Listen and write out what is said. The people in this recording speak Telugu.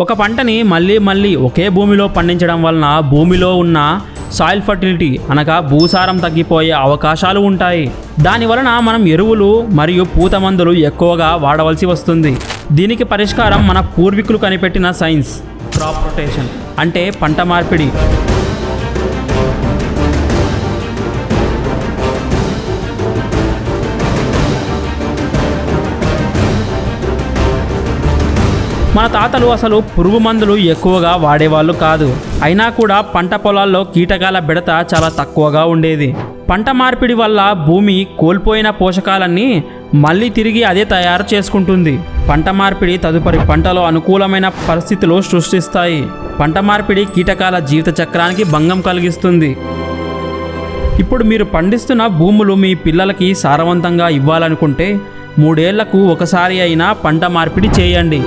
ఒక పంటని మళ్ళీ మళ్ళీ ఒకే భూమిలో పండించడం వలన భూమిలో ఉన్న సాయిల్ ఫర్టిలిటీ అనగా భూసారం తగ్గిపోయే అవకాశాలు ఉంటాయి. దాని వలన మనం ఎరువులు మరియు పూత మందులు ఎక్కువగా వాడవలసి వస్తుంది. దీనికి పరిష్కారం మన పూర్వీకులు కనిపెట్టిన సైన్స్ క్రాప్ రొటేషన్ అంటే పంట మార్పిడి. మన తాతలు అసలు పురుగు మందులు ఎక్కువగా వాడేవాళ్ళు కాదు. అయినా కూడా పంట పొలాల్లో కీటకాల బెడత చాలా తక్కువగా ఉండేది. పంట మార్పిడి వల్ల భూమి కోల్పోయిన పోషకాలన్నీ మళ్ళీ తిరిగి అదే తయారు చేసుకుంటుంది. పంట మార్పిడి తదుపరి పంటలో అనుకూలమైన పరిస్థితులు సృష్టిస్తాయి. పంట మార్పిడి కీటకాల జీవిత చక్రానికి భంగం కలిగిస్తుంది. ఇప్పుడు మీరు పండిస్తున్న భూములు మీ పిల్లలకి సారవంతంగా ఇవ్వాలనుకుంటే మూడేళ్ళకు ఒకసారి అయినా పంట మార్పిడి చేయండి.